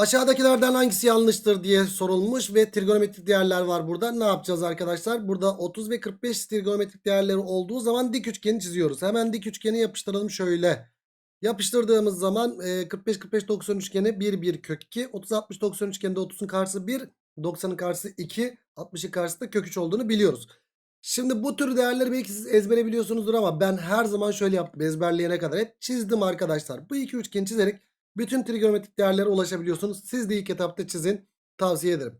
Aşağıdakilerden hangisi yanlıştır diye sorulmuş ve trigonometrik değerler var burada. Ne yapacağız arkadaşlar? Burada 30 ve 45 trigonometrik değerleri olduğu zaman dik üçgeni çiziyoruz. Hemen dik üçgeni yapıştıralım şöyle. Yapıştırdığımız zaman e, 45 45 90 üçgeni 1 1 kök 2. 30 60 90 üçgeninde 30'un karşısı 1, 90'ın karşısı 2, 60'ın karşısı da kök 3 olduğunu biliyoruz. Şimdi bu tür değerleri belki siz ezbere biliyorsunuzdur ama ben her zaman şöyle yaptım ezberleyene kadar hep çizdim arkadaşlar. Bu iki üçgeni çizerek bütün trigonometrik değerlere ulaşabiliyorsunuz. Siz de ilk etapta çizin. Tavsiye ederim.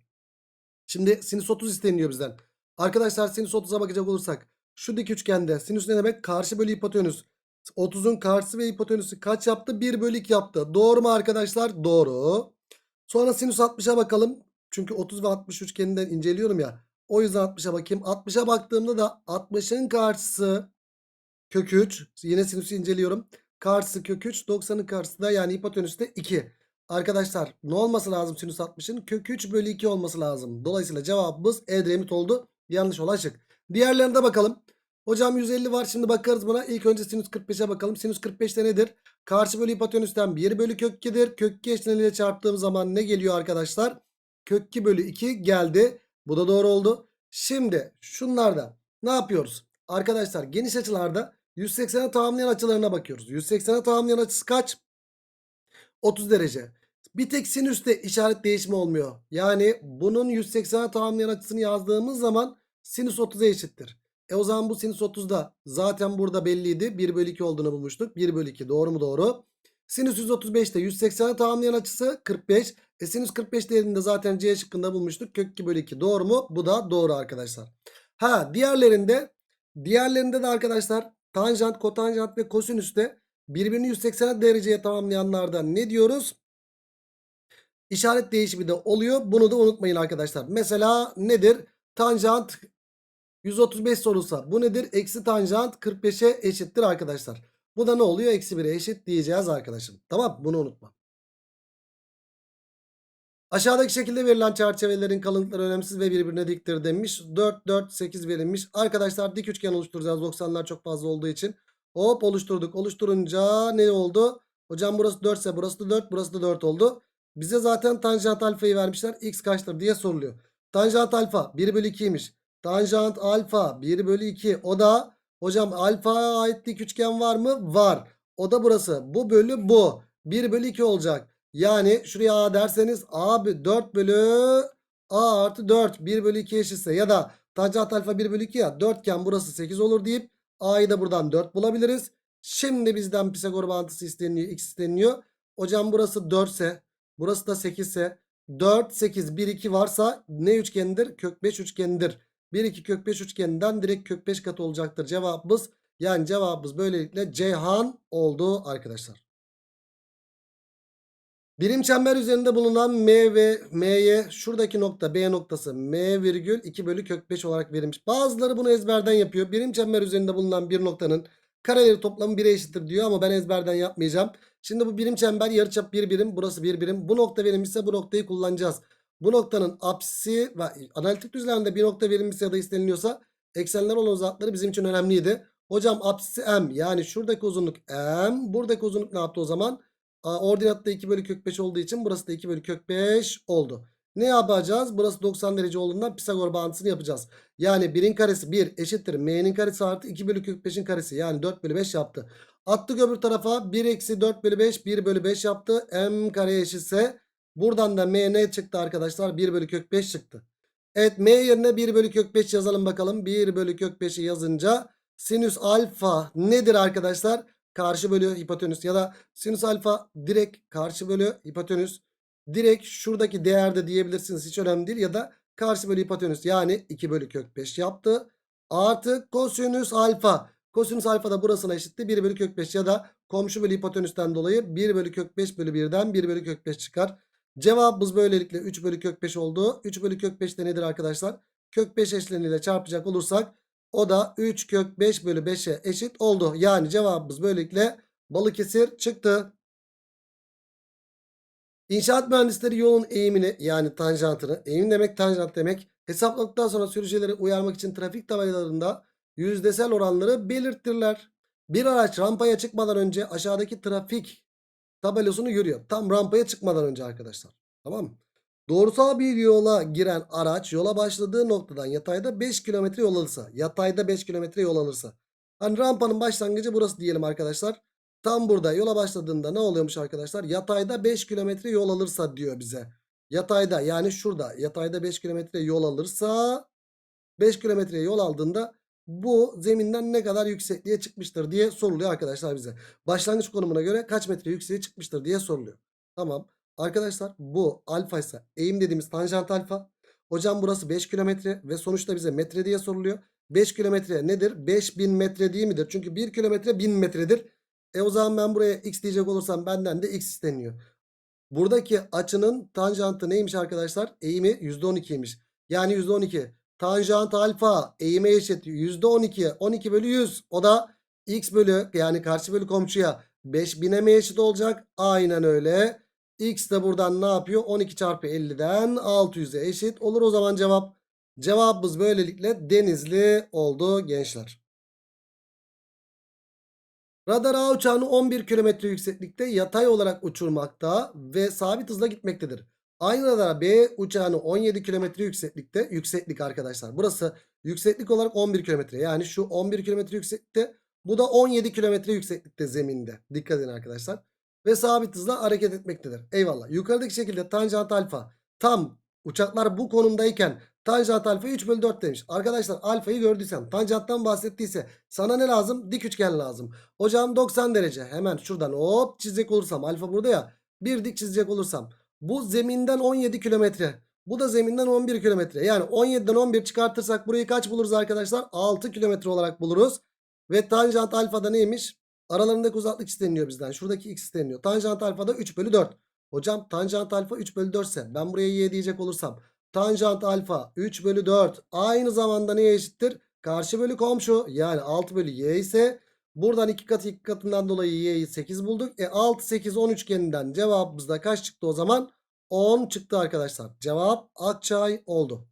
Şimdi sinüs 30 isteniyor bizden. Arkadaşlar sinüs 30'a bakacak olursak şu dik üçgende sinüs ne demek? Karşı bölü hipotenüs. 30'un karşısı ve hipotenüsü kaç yaptı? 1 bölü 2 yaptı. Doğru mu arkadaşlar? Doğru. Sonra sinüs 60'a bakalım. Çünkü 30 ve 60 üçgeninden inceliyorum ya. O yüzden 60'a bakayım. 60'a baktığımda da 60'ın karşısı kök 3. Yine sinüsü inceliyorum. Karşısı kök 3. 90'ın karşısı da yani hipotenüsü de 2. Arkadaşlar ne olması lazım sinüs 60'ın? Kök 3 bölü 2 olması lazım. Dolayısıyla cevabımız Edremit oldu. Yanlış olan şık. Diğerlerine bakalım. Hocam 150 var. Şimdi bakarız buna. İlk önce sinüs 45'e bakalım. Sinüs 45'te nedir? Karşı bölü hipotenüsten 1 bölü kök 2'dir. Kök 2 eşleniyle çarptığım zaman ne geliyor arkadaşlar? Kök 2 bölü 2 geldi. Bu da doğru oldu. Şimdi şunlarda ne yapıyoruz? Arkadaşlar geniş açılarda 180'e tamamlayan açılarına bakıyoruz. 180'e tamamlayan açısı kaç? 30 derece. Bir tek sinüste işaret değişimi olmuyor. Yani bunun 180'e tamamlayan açısını yazdığımız zaman sinüs 30'a eşittir. E o zaman bu sinüs 30'da zaten burada belliydi. 1 bölü 2 olduğunu bulmuştuk. 1 bölü 2 doğru mu doğru? Sinüs 135'te 180'e tamamlayan açısı 45. E sinüs 45 değerinde zaten C şıkkında bulmuştuk. Kök 2 bölü 2 doğru mu? Bu da doğru arkadaşlar. Ha diğerlerinde diğerlerinde de arkadaşlar tanjant, kotanjant ve kosinüste birbirini 180 dereceye tamamlayanlarda ne diyoruz? İşaret değişimi de oluyor. Bunu da unutmayın arkadaşlar. Mesela nedir? Tanjant 135 sorulsa bu nedir? Eksi tanjant 45'e eşittir arkadaşlar. Bu da ne oluyor? Eksi 1'e eşit diyeceğiz arkadaşım. Tamam bunu unutma. Aşağıdaki şekilde verilen çerçevelerin kalınlıkları önemsiz ve birbirine diktir demiş. 4, 4, 8 verilmiş. Arkadaşlar dik üçgen oluşturacağız. 90'lar çok fazla olduğu için. Hop oluşturduk. Oluşturunca ne oldu? Hocam burası 4 ise burası da 4, burası da 4 oldu. Bize zaten tanjant alfayı vermişler. X kaçtır diye soruluyor. Tanjant alfa 1 bölü 2'ymiş. Tanjant alfa 1 bölü 2. O da hocam alfaya ait dik üçgen var mı? Var. O da burası. Bu bölü bu. 1 bölü 2 olacak. Yani şuraya A derseniz A 4 bölü A artı 4 1 bölü 2 eşitse ya da tanjant alfa 1 bölü 2 ya 4 iken burası 8 olur deyip A'yı da buradan 4 bulabiliriz. Şimdi bizden Pisagor bağıntısı isteniyor. X isteniyor. Hocam burası 4 ise burası da 8 ise 4 8 1 2 varsa ne üçgenidir? Kök 5 üçgenidir. 1 2 kök 5 üçgeninden direkt kök 5 katı olacaktır cevabımız. Yani cevabımız böylelikle Ceyhan oldu arkadaşlar. Birim çember üzerinde bulunan M ve M'ye şuradaki nokta B noktası M virgül 2 bölü kök 5 olarak verilmiş. Bazıları bunu ezberden yapıyor. Birim çember üzerinde bulunan bir noktanın kareleri toplamı 1'e eşittir diyor ama ben ezberden yapmayacağım. Şimdi bu birim çember yarıçap 1 birim burası 1 birim. Bu nokta verilmişse bu noktayı kullanacağız. Bu noktanın apsisi ve analitik düzlemde bir nokta verilmişse ya da isteniliyorsa eksenler olan uzakları bizim için önemliydi. Hocam apsisi M yani şuradaki uzunluk M buradaki uzunluk ne yaptı o zaman? Ordinatta 2 bölü kök 5 olduğu için burası da 2 bölü kök 5 oldu. Ne yapacağız? Burası 90 derece olduğundan Pisagor bağıntısını yapacağız. Yani 1'in karesi 1 eşittir. M'nin karesi artı 2 bölü kök 5'in karesi. Yani 4 bölü 5 yaptı. Attık öbür tarafa 1 eksi 4 bölü 5 1 bölü 5 yaptı. M kare eşitse buradan da M ne çıktı arkadaşlar? 1 bölü kök 5 çıktı. Evet M yerine 1 bölü kök 5 yazalım bakalım. 1 bölü kök 5'i yazınca sinüs alfa nedir arkadaşlar? Karşı bölü hipotenüs ya da sinüs alfa direkt karşı bölü hipotenüs direkt şuradaki değerde diyebilirsiniz hiç önemli değil ya da karşı bölü hipotenüs yani 2 bölü kök 5 yaptı. Artı kosinüs alfa. Kosinüs alfa da burasına eşitti 1 bölü kök 5 ya da komşu bölü hipotenüsten dolayı 1 bölü kök 5 bölü 1'den 1 bölü kök 5 çıkar. Cevabımız böylelikle 3 bölü kök 5 oldu. 3 bölü kök 5 de nedir arkadaşlar? Kök 5 eşleniyle çarpacak olursak o da 3 kök 5 bölü 5'e eşit oldu. Yani cevabımız böylelikle Balıkesir çıktı. İnşaat mühendisleri yolun eğimini yani tanjantını eğim demek tanjant demek hesapladıktan sonra sürücüleri uyarmak için trafik tabelalarında yüzdesel oranları belirtirler. Bir araç rampaya çıkmadan önce aşağıdaki trafik tabelasını görüyor. Tam rampaya çıkmadan önce arkadaşlar. Tamam mı? Doğrusal bir yola giren araç yola başladığı noktadan yatayda 5 kilometre yol alırsa. Yatayda 5 kilometre yol alırsa. Hani rampanın başlangıcı burası diyelim arkadaşlar. Tam burada yola başladığında ne oluyormuş arkadaşlar? Yatayda 5 kilometre yol alırsa diyor bize. Yatayda yani şurada yatayda 5 kilometre yol alırsa 5 kilometre yol aldığında bu zeminden ne kadar yüksekliğe çıkmıştır diye soruluyor arkadaşlar bize. Başlangıç konumuna göre kaç metre yükseğe çıkmıştır diye soruluyor. Tamam. Arkadaşlar bu alfa ise eğim dediğimiz tanjant alfa. Hocam burası 5 kilometre ve sonuçta bize metre diye soruluyor. 5 kilometre nedir? 5000 metre değil midir? Çünkü 1 kilometre 1000 metredir. E o zaman ben buraya x diyecek olursam benden de x isteniyor. Buradaki açının tanjantı neymiş arkadaşlar? Eğimi %12'ymiş. Yani %12. Tanjant alfa eğime eşit %12. 12 bölü 100. O da x bölü yani karşı bölü komşuya 5000'e mi eşit olacak? Aynen öyle. X de buradan ne yapıyor? 12 çarpı 50'den 600'e eşit olur o zaman cevap. Cevabımız böylelikle Denizli oldu gençler. Radar A uçağını 11 kilometre yükseklikte yatay olarak uçurmakta ve sabit hızla gitmektedir. Aynı radar B uçağını 17 kilometre yükseklikte yükseklik arkadaşlar. Burası yükseklik olarak 11 kilometre. Yani şu 11 kilometre yükseklikte bu da 17 kilometre yükseklikte zeminde. Dikkat edin arkadaşlar. Ve sabit hızla hareket etmektedir. Eyvallah. Yukarıdaki şekilde tanjant alfa tam uçaklar bu konumdayken tanjant alfa 3 bölü 4 demiş. Arkadaşlar alfayı gördüysen tanjanttan bahsettiyse sana ne lazım? Dik üçgen lazım. Hocam 90 derece. Hemen şuradan hop çizecek olursam alfa burada ya. Bir dik çizecek olursam. Bu zeminden 17 kilometre. Bu da zeminden 11 kilometre. Yani 17'den 11 çıkartırsak burayı kaç buluruz arkadaşlar? 6 kilometre olarak buluruz. Ve tanjant alfada neymiş? Aralarındaki uzaklık isteniyor bizden. Şuradaki x isteniyor. Tanjant alfada 3 bölü 4. Hocam tanjant alfa 3 bölü 4 ise ben buraya y diyecek olursam. Tanjant alfa 3 bölü 4 aynı zamanda neye eşittir? Karşı bölü komşu yani 6 bölü y ise buradan 2 katı 2 katından dolayı y'yi 8 bulduk. E 6 8 10 üçgeninden cevabımızda kaç çıktı o zaman? 10 çıktı arkadaşlar. Cevap Akçay oldu.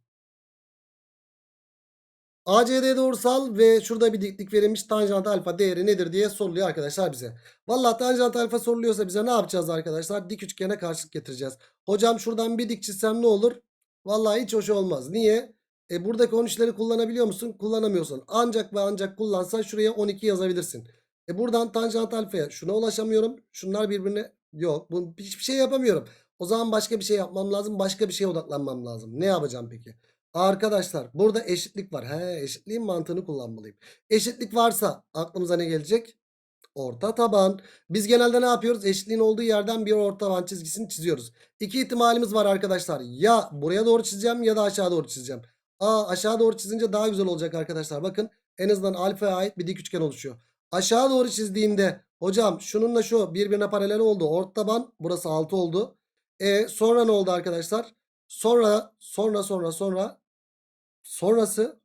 ACD doğrusal ve şurada bir diklik verilmiş tanjant alfa değeri nedir diye soruluyor arkadaşlar bize. Vallahi tanjant alfa soruluyorsa bize ne yapacağız arkadaşlar? Dik üçgene karşılık getireceğiz. Hocam şuradan bir dik çizsem ne olur? Vallahi hiç hoş olmaz. Niye? E buradaki 13'leri kullanabiliyor musun? Kullanamıyorsun. Ancak ve ancak kullansan şuraya 12 yazabilirsin. E buradan tanjant alfaya şuna ulaşamıyorum. Şunlar birbirine yok. Bu hiçbir şey yapamıyorum. O zaman başka bir şey yapmam lazım. Başka bir şeye odaklanmam lazım. Ne yapacağım peki? Arkadaşlar burada eşitlik var. He, eşitliğin mantığını kullanmalıyım. Eşitlik varsa aklımıza ne gelecek? Orta taban. Biz genelde ne yapıyoruz? Eşitliğin olduğu yerden bir orta taban çizgisini çiziyoruz. İki ihtimalimiz var arkadaşlar. Ya buraya doğru çizeceğim ya da aşağı doğru çizeceğim. Aa aşağı doğru çizince daha güzel olacak arkadaşlar. Bakın en azından alfaya ait bir dik üçgen oluşuyor. Aşağı doğru çizdiğimde hocam şununla şu birbirine paralel oldu. Orta taban burası 6 oldu. E sonra ne oldu arkadaşlar? Sonra sonra sonra sonra sonrası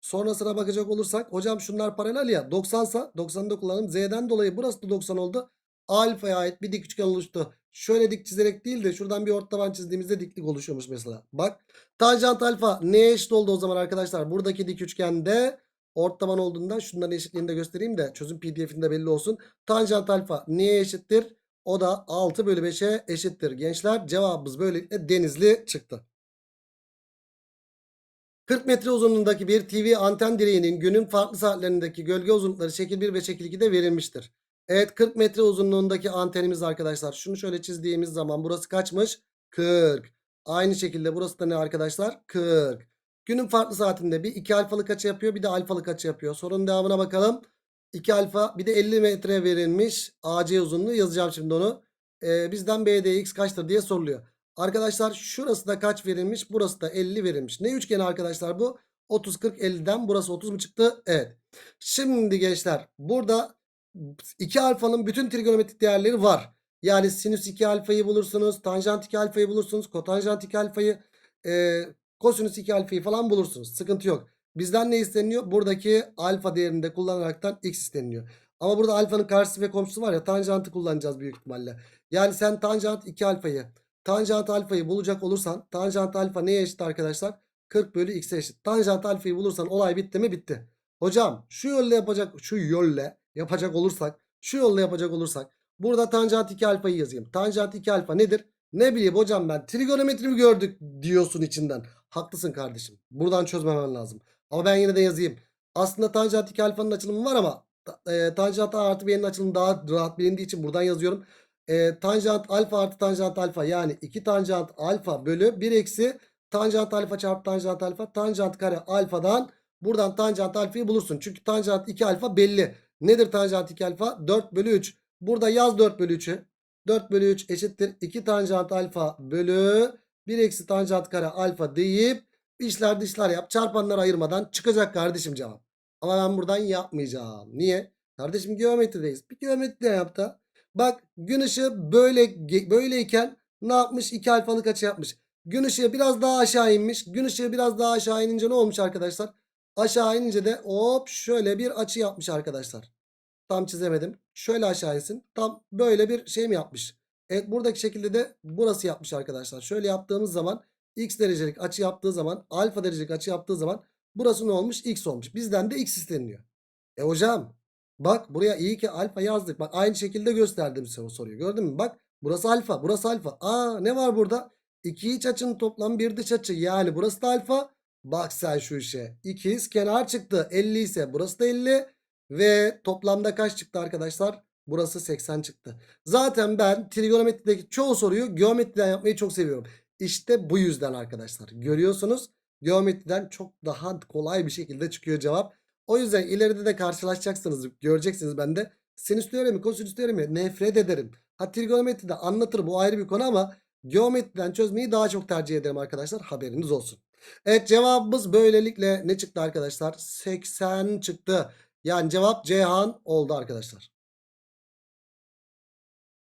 sonrasına bakacak olursak hocam şunlar paralel ya 90 sa 90'ı da kullanalım. Z'den dolayı burası da 90 oldu. Alfaya ait bir dik üçgen oluştu. Şöyle dik çizerek değil de şuradan bir orta taban çizdiğimizde diklik oluşuyormuş mesela. Bak tanjant alfa neye eşit oldu o zaman arkadaşlar? Buradaki dik üçgende orta taban olduğundan şunların eşitliğini de göstereyim de çözüm pdf'inde belli olsun. Tanjant alfa neye eşittir? O da 6 bölü 5'e eşittir gençler. Cevabımız böylelikle denizli çıktı. 40 metre uzunluğundaki bir TV anten direğinin günün farklı saatlerindeki gölge uzunlukları şekil 1 ve şekil 2'de verilmiştir. Evet 40 metre uzunluğundaki antenimiz arkadaşlar. Şunu şöyle çizdiğimiz zaman burası kaçmış? 40. Aynı şekilde burası da ne arkadaşlar? 40. Günün farklı saatinde bir 2 alfalık açı yapıyor bir de alfalık açı yapıyor. Sorunun devamına bakalım. 2 alfa bir de 50 metre verilmiş. AC uzunluğu yazacağım şimdi onu. Ee, bizden BDX kaçtır diye soruluyor. Arkadaşlar şurası da kaç verilmiş? Burası da 50 verilmiş. Ne üçgeni arkadaşlar bu? 30 40 50'den burası 30 mu çıktı? Evet. Şimdi gençler burada 2 alfanın bütün trigonometrik değerleri var. Yani sinüs 2 alfayı bulursunuz. Tanjant 2 alfayı bulursunuz. Kotanjant 2 alfayı e, kosinüs 2 alfayı falan bulursunuz. Sıkıntı yok. Bizden ne isteniyor? Buradaki alfa değerini de kullanaraktan x isteniyor. Ama burada alfanın karşısı ve komşusu var ya tanjantı kullanacağız büyük ihtimalle. Yani sen tanjant 2 alfayı tanjant alfayı bulacak olursan tanjant alfa neye eşit arkadaşlar? 40 bölü x'e eşit. Tanjant alfayı bulursan olay bitti mi? Bitti. Hocam şu yolla yapacak şu yolle yapacak olursak şu yolla yapacak olursak burada tanjant 2 alfayı yazayım. Tanjant 2 alfa nedir? Ne bileyim hocam ben trigonometri mi gördük diyorsun içinden. Haklısın kardeşim. Buradan çözmemen lazım. Ama ben yine de yazayım. Aslında tanjant 2 alfanın açılımı var ama e, tanjant A artı B'nin açılımı daha rahat bilindiği için buradan yazıyorum. E, tanjant alfa artı tanjant alfa yani 2 tanjant alfa bölü 1 eksi tanjant alfa çarpı tanjant alfa tanjant kare alfadan buradan tanjant alfayı bulursun. Çünkü tanjant 2 alfa belli. Nedir tanjant 2 alfa? 4 bölü 3. Burada yaz 4 bölü 3'ü. 4 bölü 3 eşittir 2 tanjant alfa bölü 1 eksi tanjant kare alfa deyip işler dışlar yap. Çarpanları ayırmadan çıkacak kardeşim cevap. Ama ben buradan yapmayacağım. Niye? Kardeşim geometrideyiz. Bir geometri yap da. Bak gün ışığı böyle böyleyken ne yapmış? 2 alfalık açı yapmış. Gün ışığı biraz daha aşağı inmiş. Gün ışığı biraz daha aşağı inince ne olmuş arkadaşlar? Aşağı inince de hop şöyle bir açı yapmış arkadaşlar. Tam çizemedim. Şöyle aşağı insin. Tam böyle bir şey mi yapmış? Evet buradaki şekilde de burası yapmış arkadaşlar. Şöyle yaptığımız zaman x derecelik açı yaptığı zaman alfa derecelik açı yaptığı zaman burası ne olmuş? x olmuş. Bizden de x isteniliyor. E hocam bak buraya iyi ki alfa yazdık. Bak aynı şekilde gösterdim size soruyu. Gördün mü? Bak burası alfa burası alfa. Aa ne var burada? İki iç açının toplamı bir dış açı. Yani burası da alfa. Bak sen şu işe. İkiz kenar çıktı. 50 ise burası da 50. Ve toplamda kaç çıktı arkadaşlar? Burası 80 çıktı. Zaten ben trigonometrideki çoğu soruyu geometriden yapmayı çok seviyorum. İşte bu yüzden arkadaşlar. Görüyorsunuz geometriden çok daha kolay bir şekilde çıkıyor cevap. O yüzden ileride de karşılaşacaksınız. Göreceksiniz ben de. Sinüs teoremi, kosinüs teoremi nefret ederim. Ha trigonometride anlatırım bu ayrı bir konu ama geometriden çözmeyi daha çok tercih ederim arkadaşlar. Haberiniz olsun. Evet cevabımız böylelikle ne çıktı arkadaşlar? 80 çıktı. Yani cevap Ceyhan oldu arkadaşlar.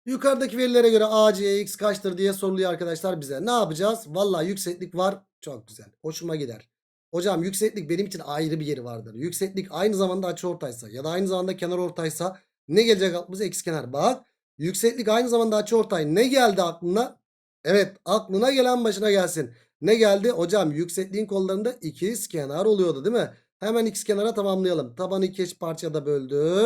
Yukarıdaki verilere göre ACX kaçtır diye soruluyor arkadaşlar bize. Ne yapacağız? Valla yükseklik var. Çok güzel. Hoşuma gider. Hocam yükseklik benim için ayrı bir yeri vardır. Yükseklik aynı zamanda açı ortaysa ya da aynı zamanda kenar ortaysa ne gelecek aklımıza? Eksi kenar. Bak yükseklik aynı zamanda açı ortay. Ne geldi aklına? Evet aklına gelen başına gelsin. Ne geldi? Hocam yüksekliğin kollarında ikiz kenar oluyordu değil mi? Hemen x kenara tamamlayalım. Tabanı iki eşit parçada böldü.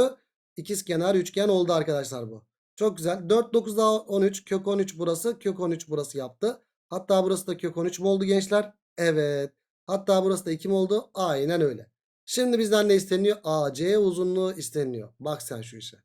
İkiz kenar üçgen oldu arkadaşlar bu. Çok güzel. 4 9 daha 13. Kök 13 burası. Kök 13 burası yaptı. Hatta burası da kök 13 mi oldu gençler? Evet. Hatta burası da 2 mi oldu? Aynen öyle. Şimdi bizden ne isteniyor? AC uzunluğu isteniyor. Bak sen şu işe.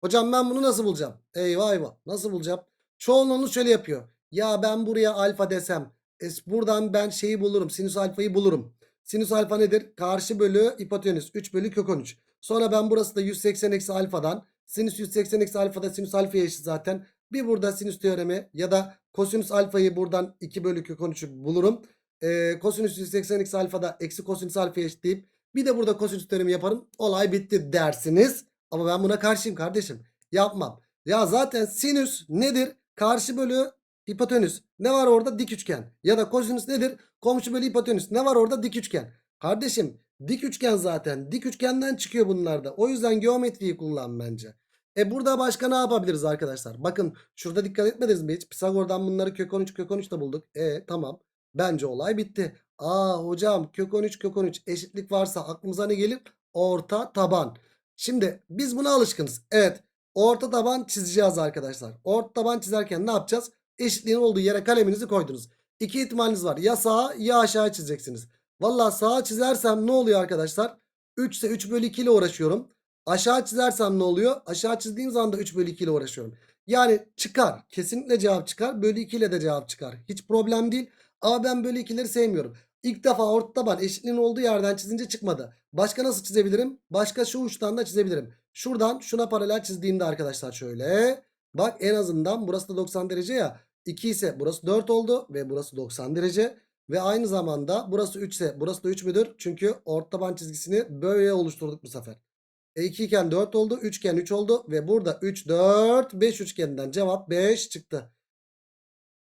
Hocam ben bunu nasıl bulacağım? Eyvah eyvah. Nasıl bulacağım? Çoğunluğunu şöyle yapıyor. Ya ben buraya alfa desem. E, buradan ben şeyi bulurum. Sinüs alfayı bulurum. Sinüs alfa nedir? Karşı bölü hipotenüs. 3 bölü kök 13. Sonra ben burası da 180 eksi alfadan. Sinüs 180 eksi alfada sinüs alfaya eşit zaten. Bir burada sinüs teoremi ya da kosinüs alfayı buradan 2 bölü kök 13'ü bulurum. Ee, kosinüs 180 eksi alfada eksi kosinüs alfaya eşit deyip bir de burada kosinüs teoremi yaparım. Olay bitti dersiniz. Ama ben buna karşıyım kardeşim. Yapmam. Ya zaten sinüs nedir? Karşı bölü hipotenüs. Ne var orada? Dik üçgen. Ya da kosinüs nedir? Komşu bölü hipotenüs. Ne var orada? Dik üçgen. Kardeşim dik üçgen zaten. Dik üçgenden çıkıyor bunlar da. O yüzden geometriyi kullan bence. E burada başka ne yapabiliriz arkadaşlar? Bakın şurada dikkat etmediniz mi hiç? Pisagor'dan bunları kök 13 kök 13 de bulduk. E tamam. Bence olay bitti. Aa hocam kök 13 kök 13 eşitlik varsa aklımıza ne gelir? Orta taban. Şimdi biz buna alışkınız. Evet. Orta taban çizeceğiz arkadaşlar. Orta taban çizerken ne yapacağız? Eşitliğin olduğu yere kaleminizi koydunuz. İki ihtimaliniz var. Ya sağa ya aşağı çizeceksiniz. Valla sağa çizersem ne oluyor arkadaşlar? 3 ise 3 bölü 2 ile uğraşıyorum. Aşağı çizersem ne oluyor? Aşağı çizdiğim zaman da 3 bölü 2 ile uğraşıyorum. Yani çıkar. Kesinlikle cevap çıkar. Bölü 2 ile de cevap çıkar. Hiç problem değil. Ama ben bölü 2'leri sevmiyorum. İlk defa orta taban eşitliğin olduğu yerden çizince çıkmadı. Başka nasıl çizebilirim? Başka şu uçtan da çizebilirim. Şuradan şuna paralel çizdiğimde arkadaşlar şöyle. Bak en azından burası da 90 derece ya. 2 ise burası 4 oldu ve burası 90 derece. Ve aynı zamanda burası 3 ise burası da 3 müdür? Çünkü ortaban çizgisini böyle oluşturduk bu sefer. E 2 iken 4 oldu. 3 iken 3 oldu. Ve burada 3, 4, 5 üçgeninden cevap 5 çıktı.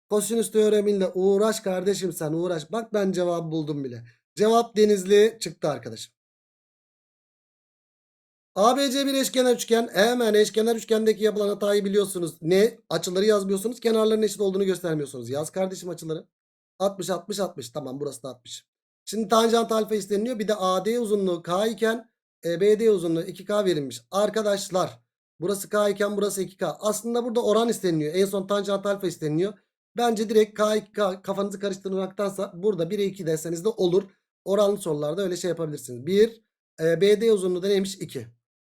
Kosinüs teoremiyle uğraş kardeşim sen uğraş. Bak ben cevabı buldum bile. Cevap denizli çıktı arkadaşım. ABC bir eşkenar üçgen. Hemen eşkenar üçgendeki yapılan hatayı biliyorsunuz. Ne? Açıları yazmıyorsunuz. Kenarların eşit olduğunu göstermiyorsunuz. Yaz kardeşim açıları. 60 60 60. Tamam burası da 60. Şimdi tanjant alfa isteniliyor. Bir de AD uzunluğu K iken e, BD uzunluğu 2K verilmiş. Arkadaşlar burası K iken burası 2K. Aslında burada oran isteniliyor. En son tanjant alfa isteniliyor. Bence direkt K2K kafanızı karıştırmaktansa burada 1'e 2 deseniz de olur. Oranlı sorularda öyle şey yapabilirsiniz. 1 e, BD uzunluğu da neymiş? 2.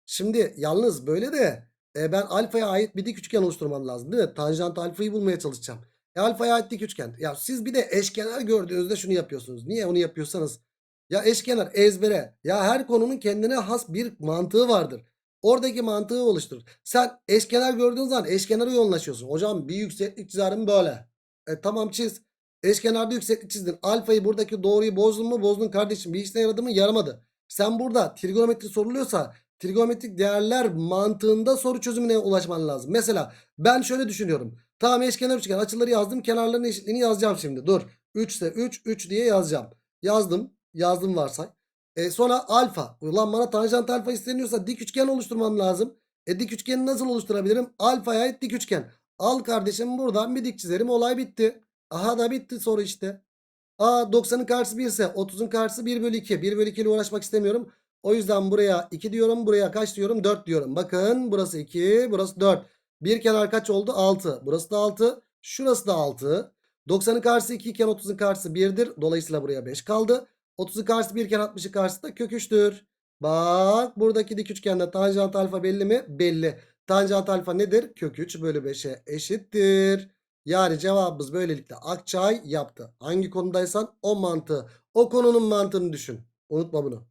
Şimdi yalnız böyle de e, ben alfaya ait bir dik üçgen oluşturmam lazım değil mi? Tanjant alfayı bulmaya çalışacağım. E, alfaya ait dik üçgen. Ya siz bir de eşkenar gördüğünüzde şunu yapıyorsunuz. Niye onu yapıyorsanız? Ya eşkenar ezbere. Ya her konunun kendine has bir mantığı vardır. Oradaki mantığı oluşturur. Sen eşkenar gördüğün zaman eşkenara yoğunlaşıyorsun. Hocam bir yükseklik çizerim böyle. E tamam çiz. Eşkenarda yükseklik çizdin. Alfayı buradaki doğruyu bozdun mu? Bozdun kardeşim. Bir işine yaradı mı? Yaramadı. Sen burada trigonometri soruluyorsa trigonometrik değerler mantığında soru çözümüne ulaşman lazım. Mesela ben şöyle düşünüyorum. Tamam eşkenar üçgen açıları yazdım. Kenarların eşitliğini yazacağım şimdi. Dur. 3 ise 3 3 diye yazacağım. Yazdım. Yazdım varsay. E sonra alfa. Ulan bana tanjant alfa isteniyorsa dik üçgen oluşturmam lazım. E dik üçgeni nasıl oluşturabilirim? Alfaya ait dik üçgen. Al kardeşim buradan bir dik çizerim. Olay bitti. Aha da bitti soru işte. Aa 90'ın karşısı 1 ise 30'un karşısı 1 bölü 2. 1 bölü 2 ile uğraşmak istemiyorum. O yüzden buraya 2 diyorum. Buraya kaç diyorum? 4 diyorum. Bakın burası 2. Burası 4. Bir kenar kaç oldu? 6. Burası da 6. Şurası da 6. 90'ın karşısı 2 iken 30'un karşısı 1'dir. Dolayısıyla buraya 5 kaldı. 30'un karşısı 1 iken 60'ın karşısı da kök 3'tür. Bak buradaki dik üçgende tanjant alfa belli mi? Belli. Tanjant alfa nedir? Kök 3 bölü 5'e eşittir. Yani cevabımız böylelikle Akçay yaptı. Hangi konudaysan o mantığı. O konunun mantığını düşün. Unutma bunu.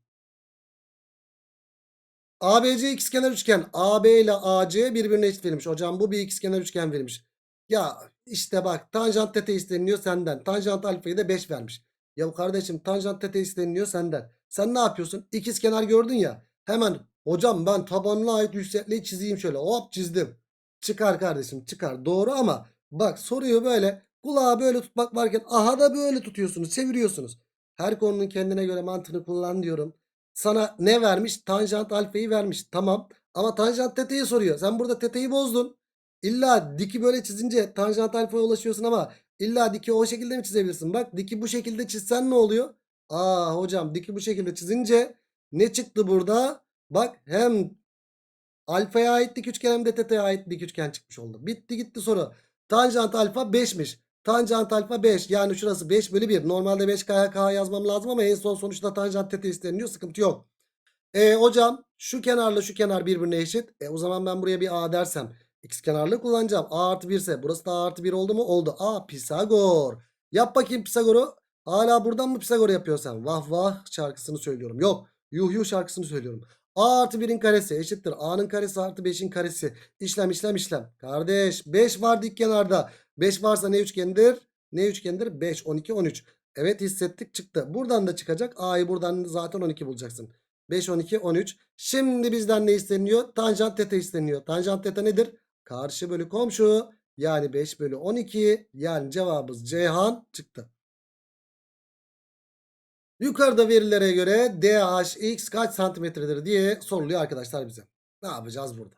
ABC ikizkenar üçgen. AB ile AC birbirine eşit verilmiş. Hocam bu bir ikizkenar üçgen verilmiş. Ya işte bak tanjant tete isteniyor senden. Tanjant alfayı da 5 vermiş. Ya kardeşim tanjant tete isteniyor senden. Sen ne yapıyorsun? İkizkenar gördün ya. Hemen hocam ben tabanına ait yüksekliği çizeyim şöyle. Hop çizdim. Çıkar kardeşim çıkar. Doğru ama bak soruyu böyle kulağı böyle tutmak varken aha da böyle tutuyorsunuz. Çeviriyorsunuz. Her konunun kendine göre mantığını kullan diyorum. Sana ne vermiş? Tanjant alfayı vermiş. Tamam. Ama tanjant teteyi soruyor. Sen burada teteyi bozdun. İlla diki böyle çizince tanjant alfaya ulaşıyorsun ama illa diki o şekilde mi çizebilirsin? Bak diki bu şekilde çizsen ne oluyor? Aa hocam diki bu şekilde çizince ne çıktı burada? Bak hem alfaya ait dik üçgen hem de teteye ait dik üçgen çıkmış oldu. Bitti gitti soru. Tanjant alfa 5'miş. Tanjant alfa 5 yani şurası 5 bölü 1. Normalde 5 K'ya K yazmam lazım ama en son sonuçta tanjant tete isteniyor. Sıkıntı yok. E hocam şu kenarla şu kenar birbirine eşit. E o zaman ben buraya bir A dersem x kenarlı kullanacağım. A artı 1 ise burası da A artı 1 oldu mu? Oldu. A Pisagor. Yap bakayım Pisagor'u. Hala buradan mı Pisagor yapıyorsan? Vah vah şarkısını söylüyorum. Yok. Yuh yuh şarkısını söylüyorum. A artı 1'in karesi eşittir. A'nın karesi artı 5'in karesi. İşlem işlem işlem. Kardeş 5 var dik kenarda. 5 varsa ne üçgendir? Ne üçgendir? 5, 12, 13. Evet hissettik çıktı. Buradan da çıkacak. A'yı buradan zaten 12 bulacaksın. 5, 12, 13. Şimdi bizden ne isteniyor? Tanjant tete isteniyor. Tanjant tete nedir? Karşı bölü komşu. Yani 5 bölü 12. Yani cevabımız Ceyhan çıktı. Yukarıda verilere göre DHX kaç santimetredir diye soruluyor arkadaşlar bize. Ne yapacağız burada?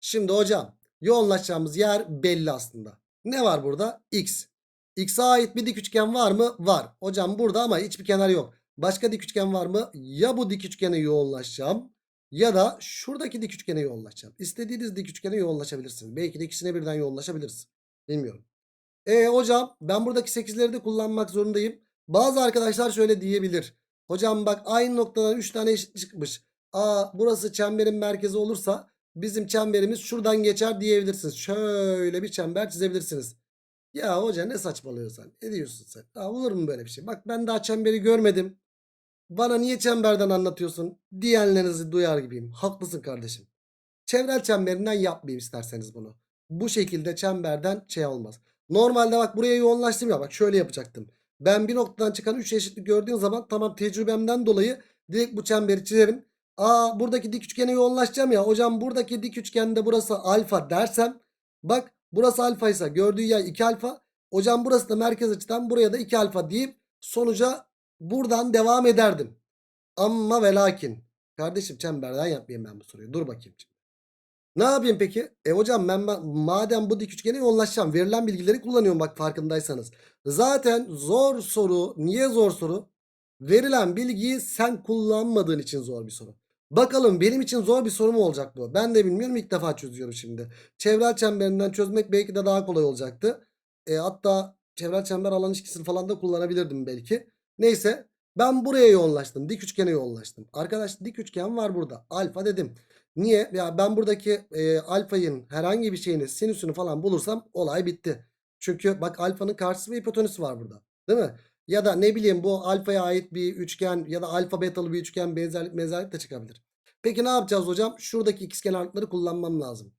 Şimdi hocam yoğunlaşacağımız yer belli aslında. Ne var burada? X. X'e ait bir dik üçgen var mı? Var. Hocam burada ama hiçbir kenar yok. Başka dik üçgen var mı? Ya bu dik üçgene yoğunlaşacağım ya da şuradaki dik üçgene yoğunlaşacağım. İstediğiniz dik üçgene yoğunlaşabilirsiniz. Belki de ikisine birden yoğunlaşabiliriz. Bilmiyorum. E hocam ben buradaki 8'leri de kullanmak zorundayım. Bazı arkadaşlar şöyle diyebilir. Hocam bak aynı noktadan 3 tane eşit çıkmış. Aa burası çemberin merkezi olursa bizim çemberimiz şuradan geçer diyebilirsiniz. Şöyle bir çember çizebilirsiniz. Ya hoca ne saçmalıyorsan. Ne diyorsun sen? Aa, olur mu böyle bir şey? Bak ben daha çemberi görmedim. Bana niye çemberden anlatıyorsun? Diyenlerinizi duyar gibiyim. Haklısın kardeşim. Çevrel çemberinden yapmayayım isterseniz bunu. Bu şekilde çemberden şey olmaz. Normalde bak buraya yoğunlaştım ya bak şöyle yapacaktım. Ben bir noktadan çıkan 3 eşitlik gördüğüm zaman tamam tecrübemden dolayı direkt bu çemberi çizerim. Aa buradaki dik üçgene yoğunlaşacağım ya. Hocam buradaki dik üçgende burası alfa dersem bak burası alfa ise gördüğü yer 2 alfa. Hocam burası da merkez açıdan buraya da 2 alfa deyip sonuca buradan devam ederdim. Ama ve lakin kardeşim çemberden yapmayayım ben bu soruyu. Dur bakayım. Şimdi. Ne yapayım peki? E hocam ben ma- madem bu dik üçgene yoğunlaşacağım. Verilen bilgileri kullanıyorum bak farkındaysanız. Zaten zor soru. Niye zor soru? Verilen bilgiyi sen kullanmadığın için zor bir soru. Bakalım benim için zor bir soru mu olacak bu? Ben de bilmiyorum ilk defa çözüyorum şimdi. Çevrel çemberinden çözmek belki de daha kolay olacaktı. E, hatta çevrel çember alan ilişkisini falan da kullanabilirdim belki. Neyse ben buraya yoğunlaştım. Dik üçgene yoğunlaştım. Arkadaş dik üçgen var burada. Alfa dedim. Niye? Ya ben buradaki e, alfayın herhangi bir şeyini sinüsünü falan bulursam olay bitti. Çünkü bak alfanın karşısı ve hipotenüsü var burada. Değil mi? Ya da ne bileyim bu alfaya ait bir üçgen ya da alfa betalı bir üçgen benzerlik benzerlik de çıkabilir. Peki ne yapacağız hocam? Şuradaki ikizkenarlıkları kullanmam lazım.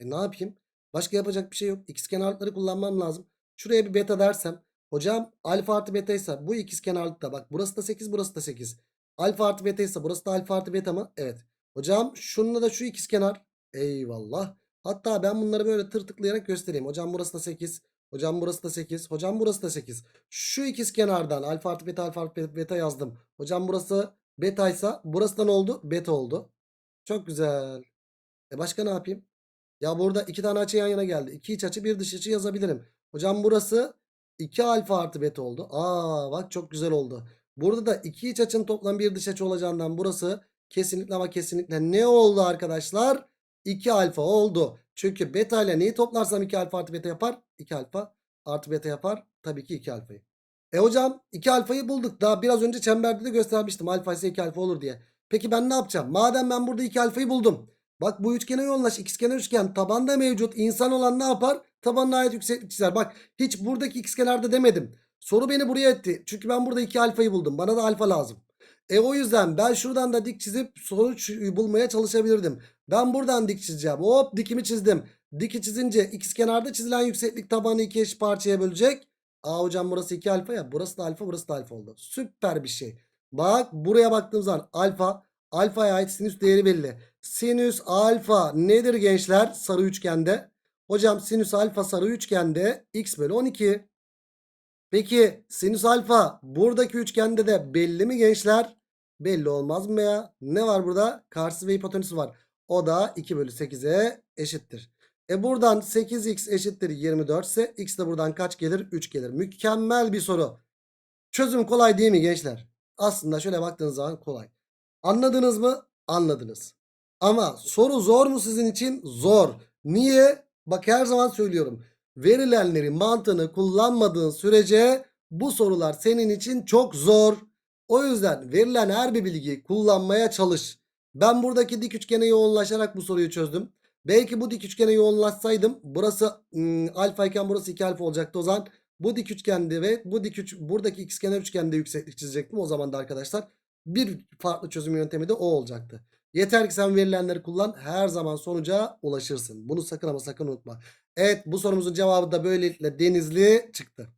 E ne yapayım? Başka yapacak bir şey yok. İkizkenarlıkları kullanmam lazım. Şuraya bir beta dersem. Hocam alfa artı beta ise bu ikizkenarlıkta bak burası da 8 burası da 8. Alfa artı beta ise burası da alfa artı beta mı? Evet. Hocam şununla da şu ikizkenar. Eyvallah. Hatta ben bunları böyle tır tıklayarak göstereyim. Hocam burası da 8. Hocam burası da 8. Hocam burası da 8. Şu ikizkenardan alfa artı beta alfa artı beta yazdım. Hocam burası beta ise burası da ne oldu? Beta oldu. Çok güzel. E başka ne yapayım? Ya burada iki tane açı yan yana geldi. İki iç açı bir dış açı yazabilirim. Hocam burası 2 alfa artı beta oldu. Aa bak çok güzel oldu. Burada da iki iç açının toplam bir dış açı olacağından burası kesinlikle ama kesinlikle ne oldu arkadaşlar? 2 alfa oldu. Çünkü beta ile neyi toplarsam 2 alfa artı beta yapar? 2 alfa artı beta yapar. Tabii ki 2 alfayı. E hocam 2 alfayı bulduk. Daha biraz önce çemberde de göstermiştim. Alfa ise 2 alfa olur diye. Peki ben ne yapacağım? Madem ben burada 2 alfayı buldum. Bak bu üçgene yoğunlaş. İkizkenar üçgen tabanda mevcut. İnsan olan ne yapar? Tabanına ait yükseklik çizer. Bak hiç buradaki ikizkenarda demedim. Soru beni buraya etti. Çünkü ben burada 2 alfayı buldum. Bana da alfa lazım. E o yüzden ben şuradan da dik çizip sonuç bulmaya çalışabilirdim. Ben buradan dik çizeceğim. Hop dikimi çizdim. Diki çizince ikizkenarda çizilen yükseklik tabanı iki eşit parçaya bölecek. Aa hocam burası 2 alfa ya. Burası da alfa burası da alfa oldu. Süper bir şey. Bak buraya baktığım zaman alfa. Alfaya ait sinüs değeri belli. Sinüs alfa nedir gençler? Sarı üçgende. Hocam sinüs alfa sarı üçgende x bölü 12. Peki sinüs alfa buradaki üçgende de belli mi gençler? Belli olmaz mı ya? Ne var burada? Karşısı ve hipotenüsü var. O da 2 bölü 8'e eşittir. E buradan 8x eşittir 24 ise x de buradan kaç gelir? 3 gelir. Mükemmel bir soru. Çözüm kolay değil mi gençler? Aslında şöyle baktığınız zaman kolay. Anladınız mı? Anladınız. Ama soru zor mu sizin için? Zor. Niye? Bak her zaman söylüyorum. Verilenlerin mantığını kullanmadığın sürece bu sorular senin için çok zor. O yüzden verilen her bir bilgiyi kullanmaya çalış. Ben buradaki dik üçgene yoğunlaşarak bu soruyu çözdüm. Belki bu dik üçgene yoğunlaşsaydım burası ım, alfa iken burası 2 alfa olacaktı o zaman. Bu dik üçgende ve bu dik üç, buradaki ikizkenar üçgende yükseklik çizecektim. O zaman da arkadaşlar bir farklı çözüm yöntemi de o olacaktı. Yeter ki sen verilenleri kullan her zaman sonuca ulaşırsın. Bunu sakın ama sakın unutma. Evet bu sorumuzun cevabı da böylelikle Denizli çıktı.